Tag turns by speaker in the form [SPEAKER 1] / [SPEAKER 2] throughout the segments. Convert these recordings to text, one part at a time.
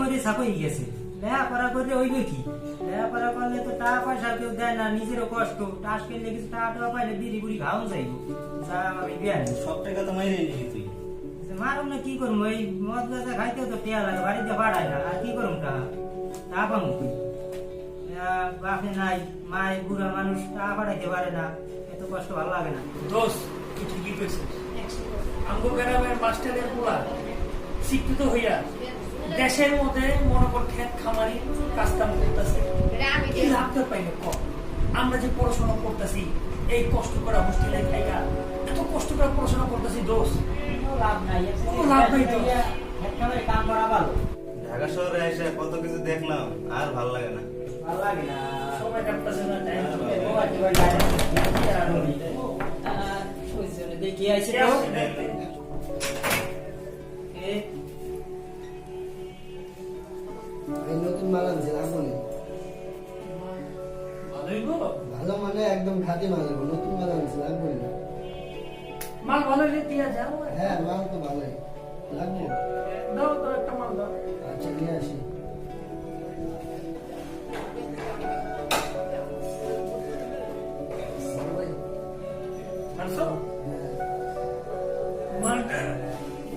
[SPEAKER 1] মরে সাপই গেছে। লেখাপড়া করলে হইবে কি? লেখাপড়া করলে তো টাকা পয়সা কেউ দেয় না নিজেরও কষ্ট। টাস কিনলে কিছু টাকা টাকা পাইলে বিড়ি বুড়ি খাওয়া যাইব। যা আমি
[SPEAKER 2] সব টাকা তো মাইরে নিবি তুই।
[SPEAKER 1] মারুম না কি করব এই মদ গাছা খাইতেও তো টেয়া লাগে বাড়িতে পাঠায় না। আর কি করুম টাকা? তা পাবো কি? আহ, বাপে নাই মায় বুড়া মানুষ টাকা পাঠাইতে পারে না। এত কষ্ট ভালো লাগে না।
[SPEAKER 3] দোষ তুই ঠিকই কইছিস। আমগো গ্রামের মাস্টারের পোলা শিক্ষিত হইয়া দেশের মধ্যে মনে কর খেত খামারি কাজ কাম করতেছে এই লাভটা পাইলে কম। আমরা যে পড়াশোনা করতেছি এই কষ্ট করে হোস্টেলে খাইয়া এত কষ্ট করে পড়াশোনা করতেছি দোষ।
[SPEAKER 1] লাভ নাই
[SPEAKER 3] কোনো লাভ নাই তো।
[SPEAKER 1] কাম করা ভালো।
[SPEAKER 2] ঢাকা শহরে এসে কত কিছু দেখলাম আর ভালো লাগে না।
[SPEAKER 1] ভালো লাগে না।
[SPEAKER 3] সময় কাটতেছে না টাইম
[SPEAKER 1] দেখি আইসে
[SPEAKER 4] একদম খাঁটি মাল নেব নতুন মাল আনছি রাখব না।
[SPEAKER 3] মাল ভালো রে দিয়া যাও।
[SPEAKER 4] হ্যাঁ মাল তো ভালোই। লাগবো?
[SPEAKER 3] দাও তো একটা মাল দাও।
[SPEAKER 4] আচ্ছা নিয়ে আসি।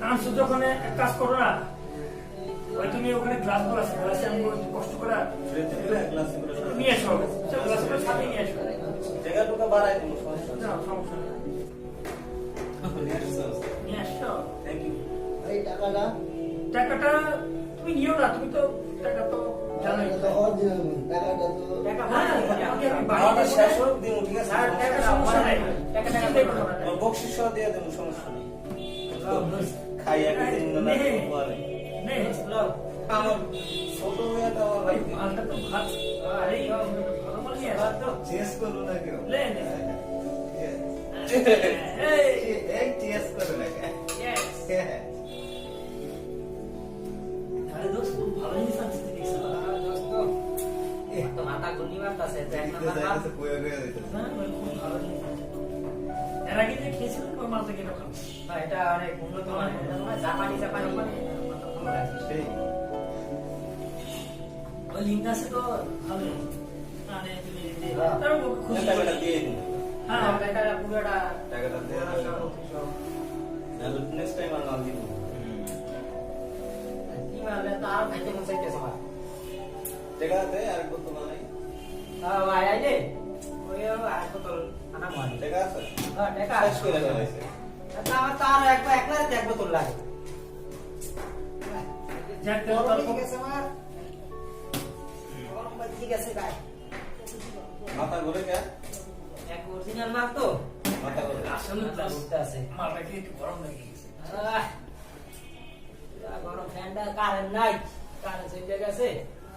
[SPEAKER 3] আনছো? যখন এক কাজ করো না। ওই তুমি ওখানে গ্লাসগুলো আছে গ্লাসে আমি কষ্ট করে নিয়ে এসো সব গ্লাস করে সাথে নিয়ে এসো
[SPEAKER 2] জায়গা টুকা বাড়াই কোনো সমস্যা
[SPEAKER 3] না সমস্যা নেই
[SPEAKER 2] Thank you.
[SPEAKER 4] এই টাকাটা
[SPEAKER 3] টাকাটা তুমি নিও না তুমি তো টাকা তো জানোই
[SPEAKER 4] তো অরিজিনাল টাকাটা তো
[SPEAKER 1] টাকা
[SPEAKER 3] হ্যাঁ, আমি বাড়িতে
[SPEAKER 2] শেষ হোক, দিমু, ঠিক আছে?
[SPEAKER 1] আর টাকা সমস্যা নাই টাকা টাকা
[SPEAKER 3] চিন্তা না।
[SPEAKER 2] আমার সহ দিয়ে দেবো, সমস্যা নেই। খাই এক দিন না। পরে।
[SPEAKER 3] নে,
[SPEAKER 2] আমার ছোট মেয়েটা আমার
[SPEAKER 3] ওই
[SPEAKER 2] বাড়িতে।
[SPEAKER 3] মালটা তো ভালো আরে আসো
[SPEAKER 2] চেস করো না কেউ।
[SPEAKER 3] লে, নে।
[SPEAKER 2] এই, এই চেস করো না
[SPEAKER 3] আরে দোস্ত খুব ভালো জিনিস আনছিস তুই দেখছিস?
[SPEAKER 1] দোস্ত, তো মাথা ঘুরনি মারতাছে, এক নাম্বার মাল।
[SPEAKER 2] কয়ে কয়ে যাইতেছে।
[SPEAKER 3] খুব ভালো জিনিস এর আগে যে খেয়েছিলেন ওই মালটা কীরকম
[SPEAKER 1] না, এটা অনেক উন্নত মানের। জাপানি জাপানি মাল তো ভালো লাগে।
[SPEAKER 2] সেই।
[SPEAKER 3] ওই লিঙ্ক তো ভালো আরে তুমি দে
[SPEAKER 1] হ্যাঁ।
[SPEAKER 3] তার খুশি
[SPEAKER 2] টাকাটা দিয়ে দিন।
[SPEAKER 3] হ্যাঁ
[SPEAKER 1] হ্যাঁ, টাকাটা পুরোটা
[SPEAKER 2] টাকাটা দিয়ে দিন। নাহলে next time আর মাল দিব।
[SPEAKER 1] কি মারলে তো আর খাইতে মন চাইতেছে আমার।
[SPEAKER 2] টাকা দে, আর কত বানাই?
[SPEAKER 1] আহ, ভাই আইলে? ওই আর বোতল আনা মানে।
[SPEAKER 2] টাকা আছে?
[SPEAKER 1] হ্যাঁ, টাকা
[SPEAKER 2] শেষ করে ফেলাইছে।
[SPEAKER 1] আচ্ছা, আমার তো আরও এক এক লাখ এক বোতল লাগে।
[SPEAKER 3] যাক
[SPEAKER 1] গরম
[SPEAKER 3] তার
[SPEAKER 1] ঠিক আছে আমার। গরম ভাই ঠিক আছে ভাই।
[SPEAKER 2] মাথা ঘুরে কে?
[SPEAKER 1] এক original মাল তো।
[SPEAKER 2] মাথা ঘুরে।
[SPEAKER 3] আসলে
[SPEAKER 1] ঘুরতে আছে।
[SPEAKER 3] মালটা কি একটু গরম লেগে গেছে
[SPEAKER 1] গরম ফ্যানটা কারেন্ট নাই কারেন্ট চলে গেছে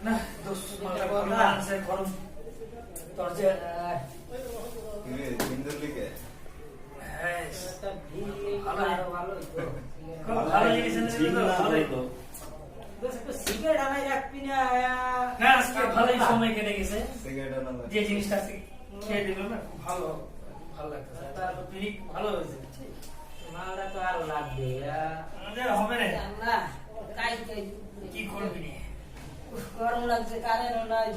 [SPEAKER 3] না দোস্ত মালটা গরম আছে গরম তোর যে
[SPEAKER 2] লিখে?
[SPEAKER 3] হ্যাঁ ভালো।
[SPEAKER 1] আরও ভালো হইতো।
[SPEAKER 3] ভালো জিনিস এনেছে
[SPEAKER 2] ঝিম
[SPEAKER 3] তো
[SPEAKER 2] না
[SPEAKER 3] ভালোই
[SPEAKER 2] হতো।
[SPEAKER 1] বেশ একটু সিগারেট আনাই রাখবি না
[SPEAKER 3] আজকে ভালোই সময় কেটে গেছে।
[SPEAKER 2] সিগারেট আনা লাগে।
[SPEAKER 3] যে জিনিসটা আজকে খেয়ে দিল না খুব ভালো ভালো লাগতেছে। তারপর তুই ভালো হয়েছে।
[SPEAKER 1] মালটা তো আরও লাগবে
[SPEAKER 3] আমাদের হবে না।
[SPEAKER 1] কাই কাই
[SPEAKER 3] কি করবি নি?
[SPEAKER 1] গরম লাগছে কারেন্ট নাই।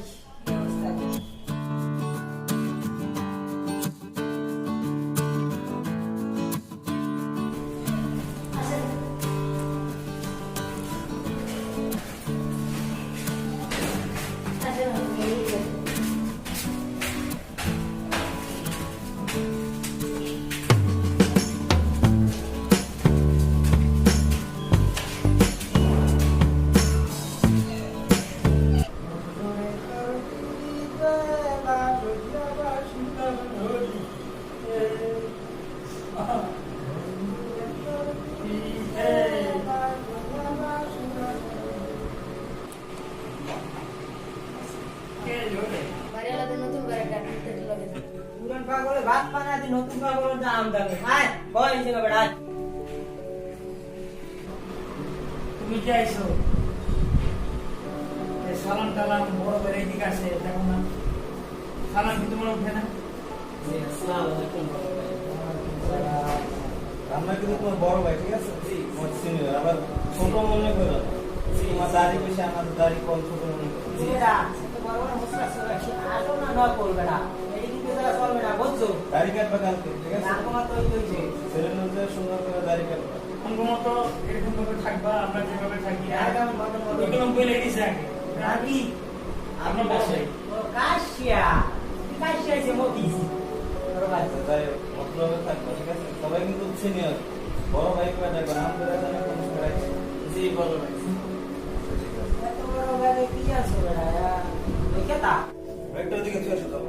[SPEAKER 1] হারাম দামি আয় বল এই জায়গা বেড়া
[SPEAKER 3] তুমি কি আইছো? এই সালাম টালাম বড় করে এদিকে আসে দেখো না। সালাম কি তোমার উঠে না?
[SPEAKER 2] আমরা কিন্তু তোমার বড় ভাই ঠিক আছে? আবার ছোট মনে করো। তোমার দাড়ি আমাদের দাড়ি কম ছোট মনে করো।
[SPEAKER 1] বড় বড় না না বুঝছ
[SPEAKER 2] দাড়ি কাটবা কালকে ঠিক আছে?
[SPEAKER 1] নাম কমা তো কইছে
[SPEAKER 2] ছেলের সুন্দর করে দাড়ি কাটবা।
[SPEAKER 3] মতো এরকম ভাবে থাকবা আমরা যেভাবে থাকি।
[SPEAKER 1] একদম মতন মতন।
[SPEAKER 3] এগুলো বলে দিছে আগে।
[SPEAKER 1] রাবি
[SPEAKER 3] আপনার বাসায়।
[SPEAKER 1] ও কাশিয়া কাশিয়া আছে মতিস
[SPEAKER 2] মতলবে থাকবা ঠিক আছে? সবাই কিন্তু বড় ভাই করে দেখবে কোনো জি বড় ভাই।
[SPEAKER 1] এত বড় ভাই কি আছো বেড়া ওই কেতা
[SPEAKER 2] একটা দিকে আসো তবে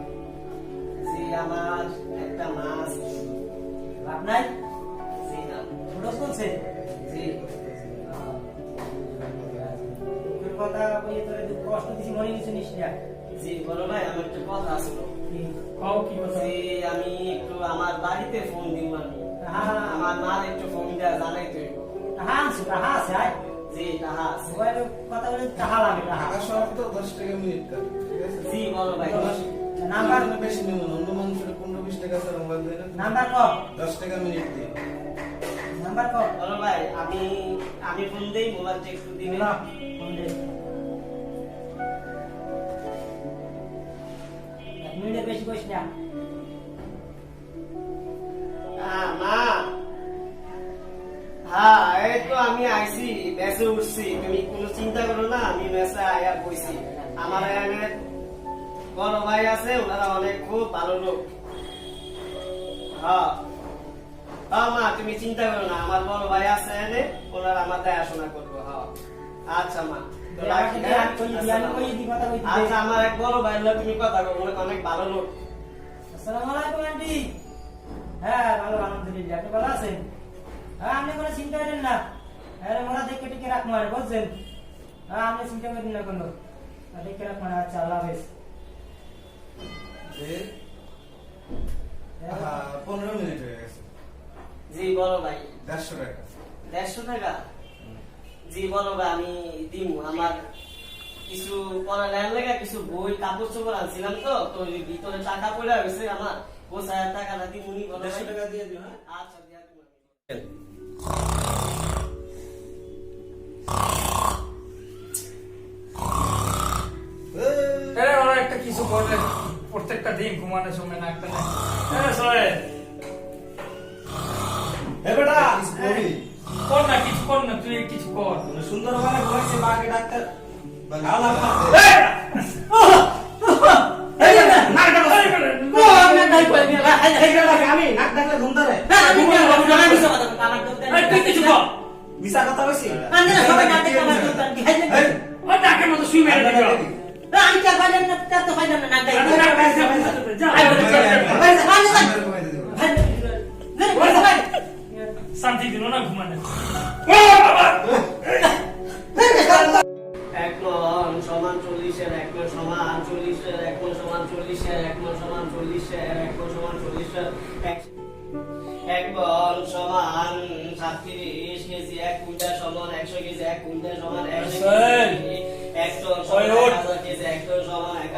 [SPEAKER 3] আমার
[SPEAKER 5] একটা মাছ
[SPEAKER 1] লাভ নাই
[SPEAKER 5] জি না
[SPEAKER 1] ছোট চলছে
[SPEAKER 5] জি
[SPEAKER 1] তোর কথা বলে তোর কষ্ট দিছি মনে কিছু নিস না।
[SPEAKER 5] জি বড় ভাই আমার একটা কথা ছিল
[SPEAKER 3] কও কি কথা?
[SPEAKER 5] আমি একটু আমার বাড়িতে ফোন দিব আমি।
[SPEAKER 1] হ্যাঁ
[SPEAKER 5] আমার মার একটু ফোন দেওয়া জানাই তুই
[SPEAKER 1] তাহা আনছো তাহা আছে
[SPEAKER 5] জি তাহা আছে।
[SPEAKER 1] কথা বলে তাহা লাগে তাহা।
[SPEAKER 2] টাকা শহর তো দশ টাকা মিনিট কাটে ঠিক আছে?
[SPEAKER 5] জি বড় ভাই
[SPEAKER 1] নাম্বার
[SPEAKER 2] নাম্বার বেশি নেব না অন্য মানুষের পনেরো বিশ টাকা স্যার মোবাইল দেয় না।
[SPEAKER 1] নাম্বার ক।
[SPEAKER 2] দশ টাকা মিনিট
[SPEAKER 1] নাম্বার ক।
[SPEAKER 5] বড় ভাই আমি আমি ফোন দেই মোবাইলটা একটু দিবে
[SPEAKER 1] না ফোন দে এক মিনিটের বেশি কইস না।
[SPEAKER 5] মা হ্যাঁ এই তো আমি আইছি মেসে উঠছি। তুমি কোনো চিন্তা করো না আমি মেসে আয়া বইছি। আমার এখানে বড় ভাই আছে ওনারা অনেক খুব ভালো লোক। হ্যাঁ। হ্যাঁ মা তুমি চিন্তা করো না আমার বড় ভাই আছে এনে ওনারা আমার দেখাশোনা করব হ্যাঁ। আচ্ছা মা। হ্যাঁ? আচ্ছা আমার এক বড় ভাই লোক তুমি কথা বলো অনেক অনেক ভালো লোক।
[SPEAKER 1] আসসালামু আলাইকুম আন্টি। হ্যাঁ ভালো আলহামদুলিল্লাহ আপনি ভালো আছেন? আপনি কোনো চিন্তা করেন না। মোরা দেখে টিকে রাখব আর বুঝছেন? হ্যাঁ আপনি চিন্তা করেন না কোনো। দেখে রাখব না আচ্ছা আল্লাহ হাফেজ।
[SPEAKER 2] পনেরো মিনিট হয়ে গেছে।
[SPEAKER 5] জি বড় ভাই।
[SPEAKER 2] দেড়শো টাকা।
[SPEAKER 5] দেড়শো টাকা? জি বলো ভাই আমি দিম। আমার কিছু পড়ালেখার লেগে কিছু বই কাপড় চোপড় আনছিলাম তো তো ভিতরে টাকা পড়ে গেছে আমার। পঁচিশ হাজার টাকা না দিই উনি বলো
[SPEAKER 2] দেড়শো টাকা দিয়ে দিও হ্যাঁ?
[SPEAKER 5] আচ্ছা দিয়া দিবো
[SPEAKER 3] একটা কিছু করলে প্রত্যেকটা দিন ঘুমানোর সময় না না সরে
[SPEAKER 2] এ বেটা
[SPEAKER 1] হ্যাঁ।
[SPEAKER 2] কর
[SPEAKER 3] না কিছু কর না তুই কিছু কর
[SPEAKER 2] মানে সুন্দরবনে ঘুমাইছে মাকে ডাক্তার
[SPEAKER 3] নাকটা
[SPEAKER 2] আমি নাক ডাকলে ঘুম ধরে
[SPEAKER 3] এই, তুই কিছু কর
[SPEAKER 2] কথা কইছি
[SPEAKER 3] ওই নাকের মতো শুই মেরে দিবি ওরা।
[SPEAKER 1] আমি চার পাঁচজন না তার তো পাঁচজন না
[SPEAKER 3] শান্তি দিল ঘুমানো
[SPEAKER 5] এক মন সমান চল্লিশের এক মন সমান চল্লিশের এক মন সমান চল্লিশের এক মন সমান চল্লিশের এক মন সমান চল্লিশের এক- এক মন সমান সাতত্রিশ কেজি এক কুইন্টাল সমান একশো কেজি এক কুইন্টাল সমান একশো এক টন সমান কেজি এক সমান এক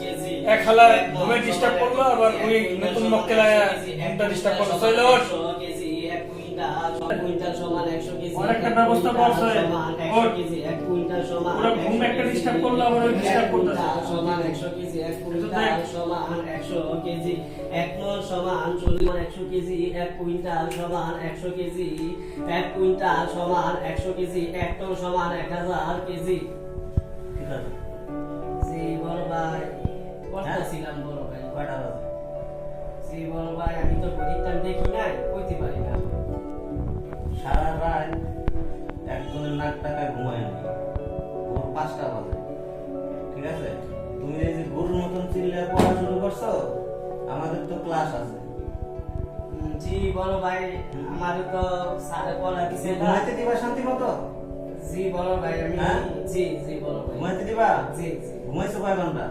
[SPEAKER 5] কেজি,
[SPEAKER 3] এক হালা ঘুমে ডিস্টার্ব করল আবার ওই নতুন মক্কেলায় ঘুমটা ডিস্টার্ব করল।
[SPEAKER 5] কুইন্টাল কুইন্টাল সমান একশো কেজি
[SPEAKER 3] একটা ব্যবস্থা করছে।
[SPEAKER 5] সমান কেজি এক কুইন্টাল সমান
[SPEAKER 3] ওরা ঘুম একটা disturb করল, আবার ওই disturb করতেছে।
[SPEAKER 5] সমান একশো কেজি এক কুইন্টাল সমান একশো কেজি এক সমান চল্লিশ একশো কেজি এক কুইন্টাল সমান একশো কেজি এক কুইন্টাল সমান একশো কেজি এক টন সমান এক হাজার কেজি
[SPEAKER 2] ঠিক আছে
[SPEAKER 5] জি বড় ভাই করতেছিলাম বড় ভাই
[SPEAKER 2] কয়টা বাজে
[SPEAKER 5] জি বড় ভাই আমি তো গণিতটা দেখি নাই কইতে পারি
[SPEAKER 2] সারা রাত একজনের নাক টাকায় ঘুমায় নি। ভোর পাঁচটা বাজে। ঠিক আছে? তুমি এই যে গরুর মতন চিল্লে পড়া শুরু করছ আমাদের তো ক্লাস আছে।
[SPEAKER 5] জি বড় ভাই আমার তো সাড়ে পড়া দিছে
[SPEAKER 2] ঘুমাইতে দিবা শান্তি মতো?
[SPEAKER 5] জি বড় ভাই আমি
[SPEAKER 2] হ্যাঁ?
[SPEAKER 5] জি জি বড় ভাই।
[SPEAKER 2] ঘুমাইতে দিবা?
[SPEAKER 5] জি
[SPEAKER 2] ঘুমাইছো কয় ঘণ্টা?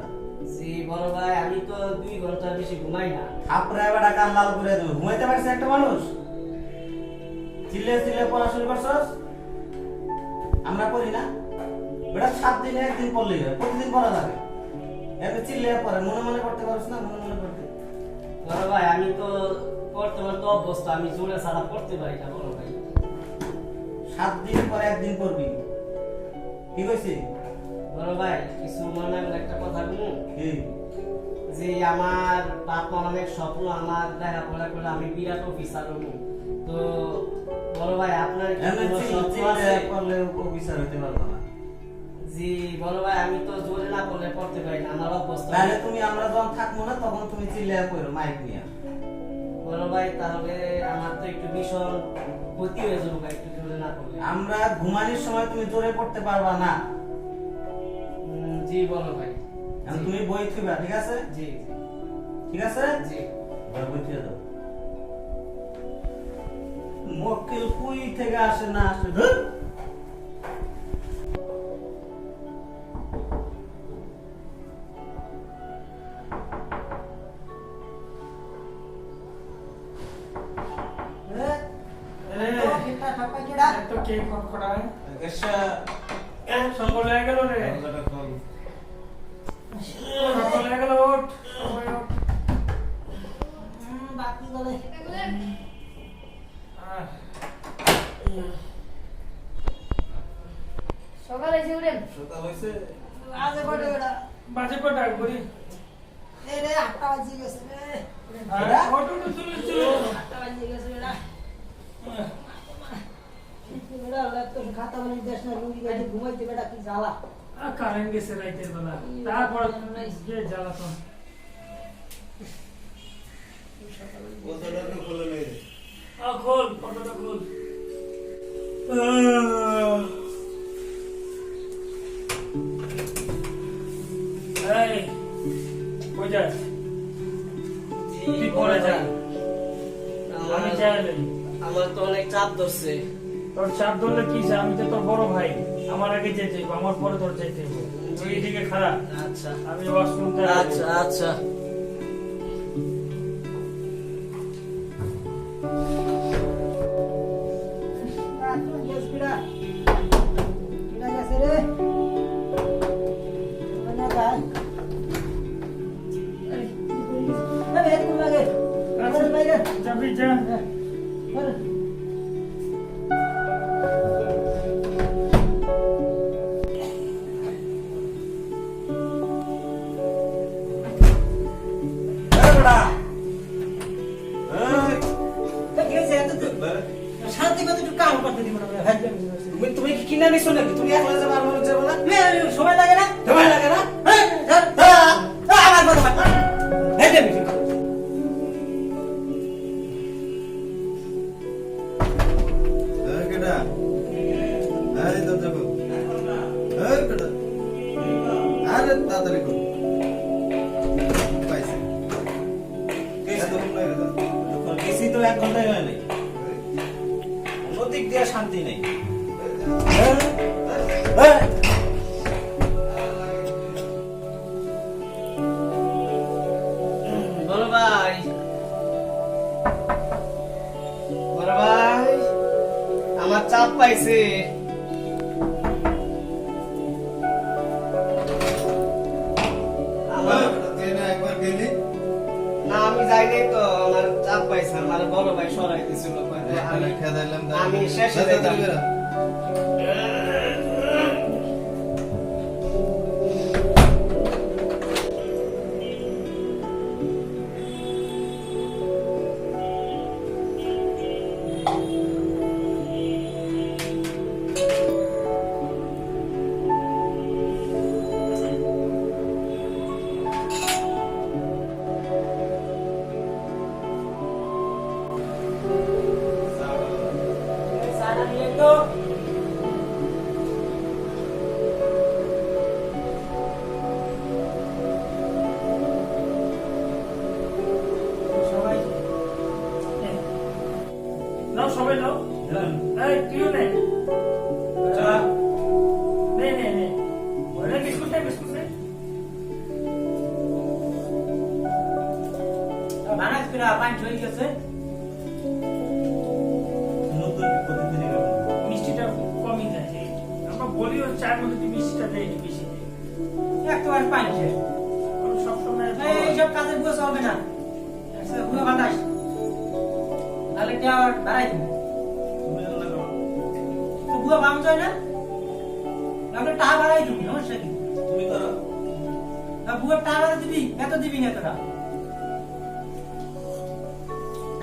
[SPEAKER 5] জি বড় ভাই আমি তো দুই ঘণ্টা বেশি ঘুমাই না।
[SPEAKER 2] থাপড়ে বেটা কান লাল করে দেবো। ঘুমাইতে পারছে একটা মানুষ? চিল্লে চিল্লে পড়া শুরু করছস আমরা করি না? বেটা সাত দিনে একদিন পড়লেই হয় প্রতিদিন পড়া লাগে। এমনি চিল্লে পড়ে মনে মনে করতে পারছ না মনে মনে করতে
[SPEAKER 5] বড় ভাই আমি তো পড়তে পড়তে অভ্যস্ত আমি জোরে ছাড়া পড়তে পারি না বড় ভাই।
[SPEAKER 2] সাত দিন পরে একদিন পড়বি। কি কইছি?
[SPEAKER 5] বড় ভাই কিছু মনে একটা কথা বলুন
[SPEAKER 2] কি?
[SPEAKER 5] যে আমার বাপ অনেক স্বপ্ন আমার লেখাপড়া করে আমি বিরাট অফিসার হব। তো বড় ভাই আপনার
[SPEAKER 2] অফিসার হতে পারব না।
[SPEAKER 5] জি বড় ভাই আমি তো জোরে না পড়তে পারি না আমার অবস্থা
[SPEAKER 2] তাহলে তুমি আমরা যখন থাকব না তখন তুমি চিল্লে পড়ো মাইক নিয়ে।
[SPEAKER 5] বড় ভাই তাহলে আমার তো একটু ভীষণ ক্ষতি হয়ে যাব একটু জোরে না
[SPEAKER 2] আমরা ঘুমানোর সময় তুমি জোরে পড়তে পারবা না।
[SPEAKER 5] জি বড় ভাই।
[SPEAKER 2] তুমি বই থিবা ঠিক আছে?
[SPEAKER 5] জি
[SPEAKER 2] ঠিক আছে?
[SPEAKER 5] জি।
[SPEAKER 2] বই থিয়ে দাও। মক্কেল কুই থেকে আসে না আসে ধুর।
[SPEAKER 3] এত কে খটখটায়
[SPEAKER 2] এসা,
[SPEAKER 3] সকাল হয়ে গেল রে কারেন্ট গেছে রাইতের বেলা। তারপর খোল ফটোটা খোল।
[SPEAKER 5] আমার- আমার তো অনেক চাপ ধরছে।
[SPEAKER 3] তোর চাপ ধরলে কি? আমি তো তোর বড় ভাই আমার আগে যেতে আমার পরে তোর যেতে তুই এদিকে খারাপ
[SPEAKER 5] আচ্ছা।
[SPEAKER 3] আমি ওয়াশরুম
[SPEAKER 5] আচ্ছা আচ্ছা।
[SPEAKER 3] যাবি
[SPEAKER 2] এই
[SPEAKER 5] আমি শেষে
[SPEAKER 3] নাও সবাই নাও। এই তুইও নে।
[SPEAKER 2] চা।
[SPEAKER 3] নে নে নে। নে বিস্কুট নে বিস্কুট নে।
[SPEAKER 1] বানাস পিরা পাঁচ হয়ে গেছে
[SPEAKER 2] নতুন প্রতিদিন।
[SPEAKER 3] মিষ্টিটা কমই যায় যে আমরা বলি ওর চায়ের মধ্যে মিষ্টিটা দেয় বেশি দে
[SPEAKER 1] একবার পাঁচ
[SPEAKER 3] কারণ সবসময়
[SPEAKER 1] এইসব কাজে বুয়া চলবে না। একসাথে বুয়া বাতাস। তাহলে কে
[SPEAKER 2] না কেমন?
[SPEAKER 1] তো বুয়া বাম যায় না? আমরা টাকা বাড়াই দিবি সমস্যা কি?
[SPEAKER 2] তুমি করো।
[SPEAKER 1] না বুয়া টাকা বাড়াই দিবি? এত দিবি না তোরা।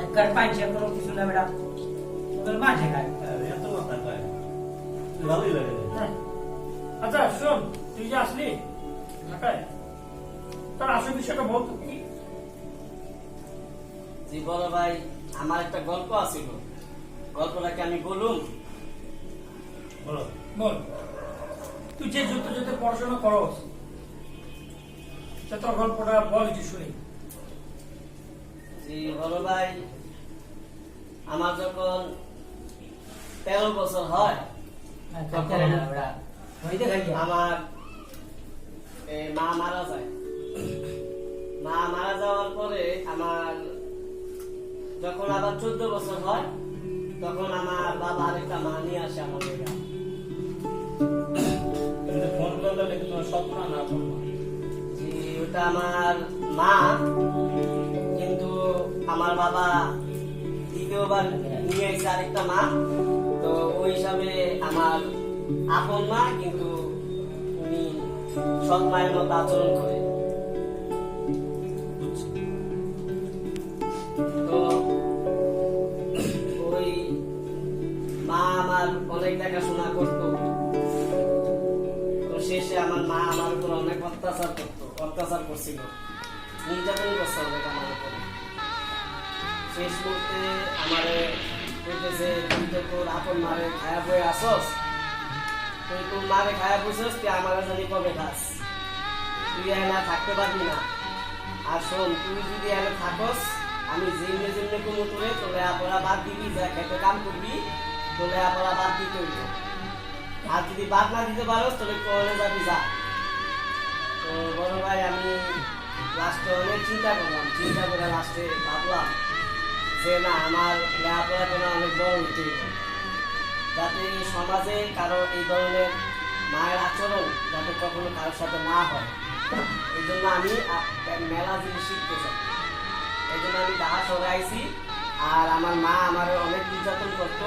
[SPEAKER 1] একবার পাঁচ কোনো কিছু না বেটা তোর মাঝে খায়
[SPEAKER 2] এত কথা কয়। ভালোই লাগে
[SPEAKER 3] হ্যাঁ। আচ্ছা শোন তুই যে আসলি ঢাকায় তার আসল বিষয়টা বলতো কি?
[SPEAKER 5] জি বড় ভাই। আমার একটা গল্প আছিল গল্পটাকে আমি বলুম?
[SPEAKER 2] বলো।
[SPEAKER 3] বল। তুই যে যত যত পড়াশোনা করস তোর গল্পটা বল যে শুনি।
[SPEAKER 5] জি বড় ভাই। আমার যখন তেরো বছর হয়
[SPEAKER 1] খাই
[SPEAKER 5] আমার মা মারা যায়। মা মারা যাওয়ার পরে আমার যখন আবার চোদ্দ বছর হয় তখন আমার বাবা আরেকটা মা নিয়ে আসে আমার এখানে।
[SPEAKER 2] তুমি তো ফোন করলে তোমার স্বপ্ন না
[SPEAKER 5] জি, ওটা আমার মা কিন্তু আমার বাবা দ্বিতীয়বার নিয়ে এসে আরেকটা মা। তো ওই হিসাবে আমার আপন মা কিন্তু উনি সৎ মায়ের মতো আচরণ করে। আমার অনেক দেখাশোনা করতো। তো শেষে আমার মা আমার উপর অনেক অত্যাচার করতো, অত্যাচার করছিল। নির্যাতন করছে অনেক আমার উপরে। শেষ মুহূর্তে আমার বলতেছে, তুই তো তোর আপন মারে খায়া বয়ে আসস। তুই তোর মারে খায়া বসেস তুই আমার জানি কবে খাস। তুই না থাকতে পারবি না। আর শোন, তুই যদি এনে থাকস, আমি যেমনি যেমনি কোনো তোরে তোলে আপরা বাদ দিবি, যা খেতে কাম করবি তোলে আপরা বাদ দিতে হইব আর যদি বাদ না দিতে পারস তাহলে কোনে যাবি, যা। তো বড় ভাই, আমি লাস্টে অনেক চিন্তা করলাম। চিন্তা করে লাস্টে ভাবলাম যে, না, আমার লেখাপড়া করে অনেক বড় হইব যাতে সমাজে কারও এই ধরনের মায়ের আচরণ যাতে কখনো কারোর সাথে না হয়। এই জন্য আমি মেলা জিনিস শিখতে চাই। এই জন্য আমি ঢাকা শহরে আর আমার মা আমার অনেক নির্যাতন করতো।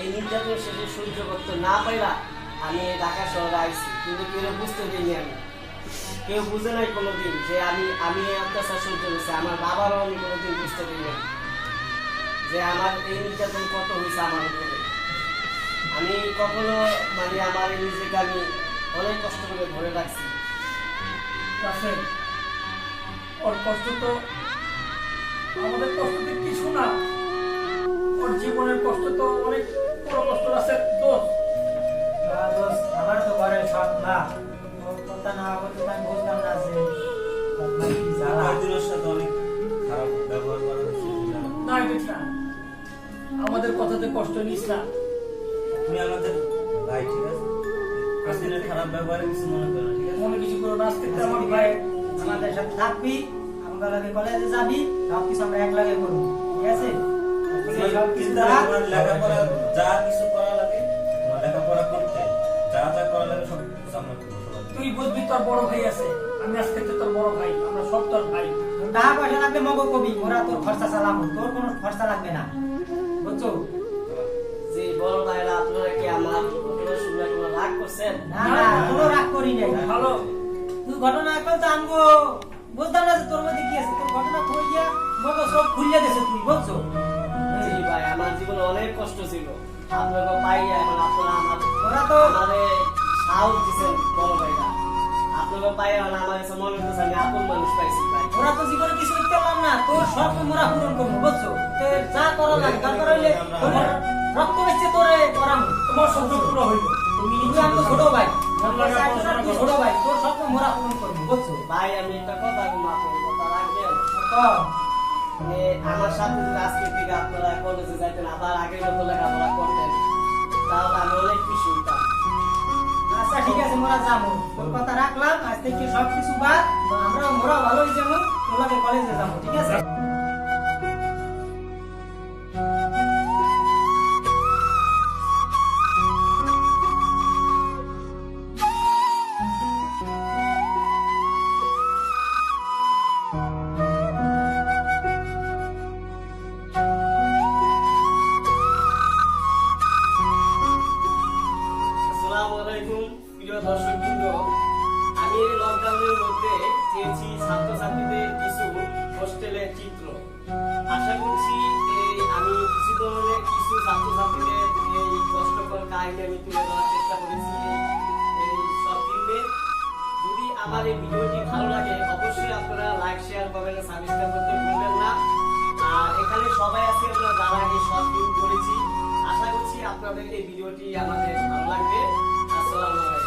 [SPEAKER 5] এই নির্যাতন শেষে সহ্য করতে না পাইলা আমি ঢাকা শহরে আইছি। কিন্তু কেউ বুঝতে দিইনি আমি। কেউ বুঝে নাই কোনোদিন যে আমি আমি এই অত্যাচার সহ্য করছি। আমার বাবারও আমি কোনোদিন বুঝতে দিইনি যে আমার এই নির্যাতন কত হয়েছে আমার উপরে। আমি কখনো মানে আমার এই নিজেকে আমি অনেক কষ্ট করে ধরে রাখছি।
[SPEAKER 3] ওর কষ্ট তো আমাদের কষ্ট কিছু না। ওর জীবনের কষ্ট তো অনেক বড় কষ্ট আছে দোষ
[SPEAKER 1] দোস্ত, আমার তো ঘরে সব না। ওর কথা না বলতে আমি বুঝলাম না। যে
[SPEAKER 3] আমাদের কথাতে কষ্ট নিস না।
[SPEAKER 2] তুমি আমাদের ভাই ঠিক আছে? কাসিনের খারাপ ব্যবহারে কিছু মনে করো ঠিক আছে?
[SPEAKER 3] মনে কিছু করো না আজকে আমার ভাই
[SPEAKER 1] আমাদের সাথে থাকবি। আমাদের লাগে কলেজে যাবি সব কিছু আমরা এক লাগে করব ঠিক আছে?
[SPEAKER 2] লেখাপড়া যা কিছু করা লাগে লেখাপড়া করতে যা যা করা লাগে সব।
[SPEAKER 3] তুই বুঝবি তোর বড় ভাই আছে আমি আজকে তোর বড় ভাই আমরা সব তোর ভাই।
[SPEAKER 1] টাকা পয়সা লাগবে মগো কবি ওরা তোর খরচা চালাবো তোর কোনো খরচা লাগবে না। বুঝছ?
[SPEAKER 5] যে বড় ভাইরা আপনারা কি আমার ঘটনা কোনো রাগ করছেন?
[SPEAKER 1] না না কোনো রাগ করি নাই।
[SPEAKER 3] ভালো।
[SPEAKER 1] তুই ঘটনা এখন তো আনব বুঝতাম না তোর মধ্যে কি আছে তোর ঘটনা কইয়া মগো সব খুলিয়া দেছে তুই বুঝছ?
[SPEAKER 5] জি ভাই আমার জীবনে অনেক কষ্ট ছিল। আপনাকে পাইয়া এখন আপনারা আমার
[SPEAKER 1] ওরা তো
[SPEAKER 5] আমারে সাহস দিচ্ছেন বড় ভাইরা। আপনাকে পাইয়া এখন আমার কাছে মনে হচ্ছে আমি আপন মানুষ পাইছি ভাই।
[SPEAKER 1] ওরা তো জীবনে কিছু করতে পারলাম না। তোর স্বপ্ন মোরা পূরণ করব বুঝছ? তো যা করা লাগে দরকার হইলে তোমার রক্ত বেচছে তোরে করাম
[SPEAKER 3] তোমার স্বপ্ন পুরো হইল। তুমি
[SPEAKER 1] তুই আমি ছোট ভাই। ছোট ভাই। তোর স্বপ্ন মোরা পূরণ করব বুঝছ?
[SPEAKER 5] ভাই আমি একটা কথা মাত্র কথা রাখবেন
[SPEAKER 1] কও।
[SPEAKER 5] আমার সাথে যদি আজকে থেকে আপনারা কলেজে যাইতেন, আবার আগের মতো লেখাপড়া করতেন তাহলে আমি অনেক খুশি হইতাম।
[SPEAKER 1] আচ্ছা ঠিক আছে, মোরা যাব। তোর কথা রাখলাম, আজ থেকে সব কিছু বাদ আমরা মোরা ভালোই যাব, তোমাকে কলেজে যাব, ঠিক আছে?
[SPEAKER 5] আমার এই ভিডিওটি ভালো লাগে, অবশ্যই আপনারা লাইক শেয়ার করবেন সাবস্ক্রাইব করতে ভুলবেন না। আর এখানে সবাই আছে, আমরা যারা আগে শর্ট ফিল্ম করেছি। আশা করছি আপনাদের এই ভিডিওটি আমাদের ভালো লাগবে। আসসালামু আলাইকুম।